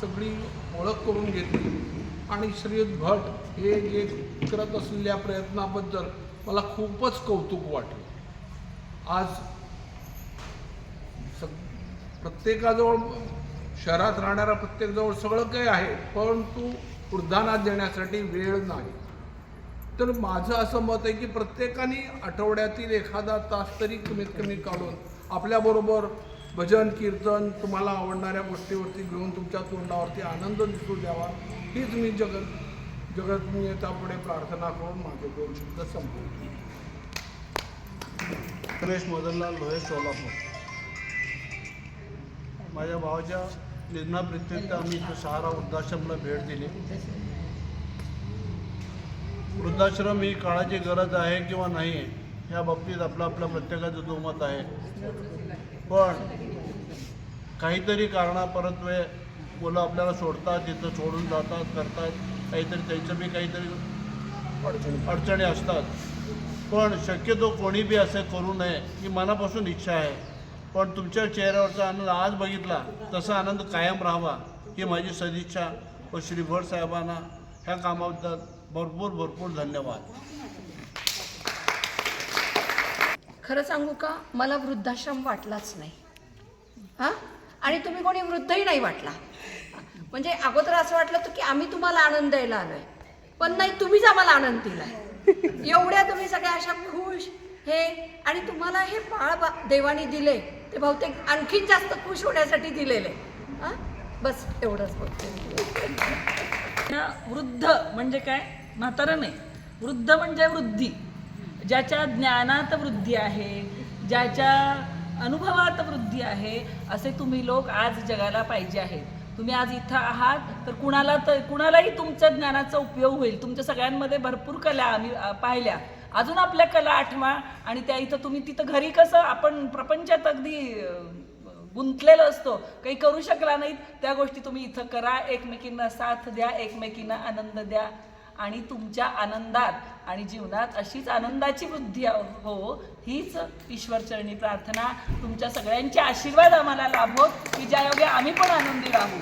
सगळी ओळख करून घेतली. आणि श्रीयुत भट हे जे करत असलेल्या प्रयत्नाबद्दल मला खूपच कौतुक वाटलं. आज सग प्रत्येकाजवळ शहरात राहणाऱ्या प्रत्येकजवळ सगळं काही आहे परंतु वृद्धांना देण्यासाठी वेळ नाही. तर माझं असं मत आहे की प्रत्येकाने आठवड्यातील एखादा तास तरी कमीत कमी काढून आपल्याबरोबर भजन कीर्तन तुम्हाला आवडणाऱ्या गोष्टीवरती घेऊन तुमच्या तोंडावरती आनंद दिसू द्यावा. हीच मी जगत जगत प्रार्थना करून माझे दोन शब्द संपवतो. गणेश मदनलाल लोहे सोलापूर. माझ्या भावाच्या निधनाप्रित्यंत आम्ही इथं सहारा वृद्धाश्रमला भेट दिली. वृद्धाश्रम ही काळाची गरज आहे किंवा नाही आहे या बाबतीत आपलं आपलं प्रत्येकाचं दुमत आहे. पण काहीतरी कारणा परत वे मुलं आपल्याला सोडतात तिथं सोडून जातात करतात. काहीतरी त्यांचं बी काहीतरी अडचणी असतात. पण शक्यतो कोणी बी असं करू नये ही मनापासून इच्छा आहे. पण तुमच्या चेहऱ्यावरचा आनंद आज बघितला तसा आनंद कायम राहावा ही माझी सदिच्छा. व श्री भट साहेबांना ह्या कामाबद्दल भरपूर भरपूर धन्यवाद. खरं सांगू का? मला वृद्धाश्रम वाटलाच नाही. हां? आणि तुम्ही कोणी वृद्धही नाही वाटला. म्हणजे अगोदर असं वाटलं तर की आम्ही तुम्हाला आनंद द्यायला आलोय. पण नाही तुम्हीच आम्हाला आनंद दिलाय. एवढ्या तुम्ही सगळ्या अशा खुश हे आणि तुम्हाला हे बाळ बा देवाने दिले ते बहुतेक आणखीन जास्त खुश होण्यासाठी दिलेले. हां? बस एवढंच बोलते. वृद्ध म्हणजे काय? म्हातारं नाही. वृद्ध म्हणजे वृद्धी. ज्याच्या ज्ञानात वृद्धी आहे ज्याच्या अनुभवात वृद्धी आहे असे तुम्ही लोक आज जगाला पाहिजे आहेत. तुम्ही आज इथं आहात तर कुणाला तर कुणालाही तुमच्या ज्ञानाचा उपयोग होईल. तुमच्या सगळ्यांमध्ये भरपूर कला आम्ही पाहिल्या. अजून आपल्या कला आठवा आणि त्या इथं तुम्ही तिथं घरी कसं आपण प्रपंचात अगदी गुंतलेलो असतो. काही करू शकला नाहीत त्या गोष्टी तुम्ही इथं करा. एकमेकींना साथ द्या एकमेकींना आनंद द्या. आणि तुमच्या आनंदात आणि जीवनात अशीच आनंदाची बुद्धी हो हीच ईश्वरचरणी प्रार्थना. तुमच्या सगळ्यांचे आशीर्वाद आम्हाला लाभो. की ज्यायोगे आम्ही पण आनंदी राहू.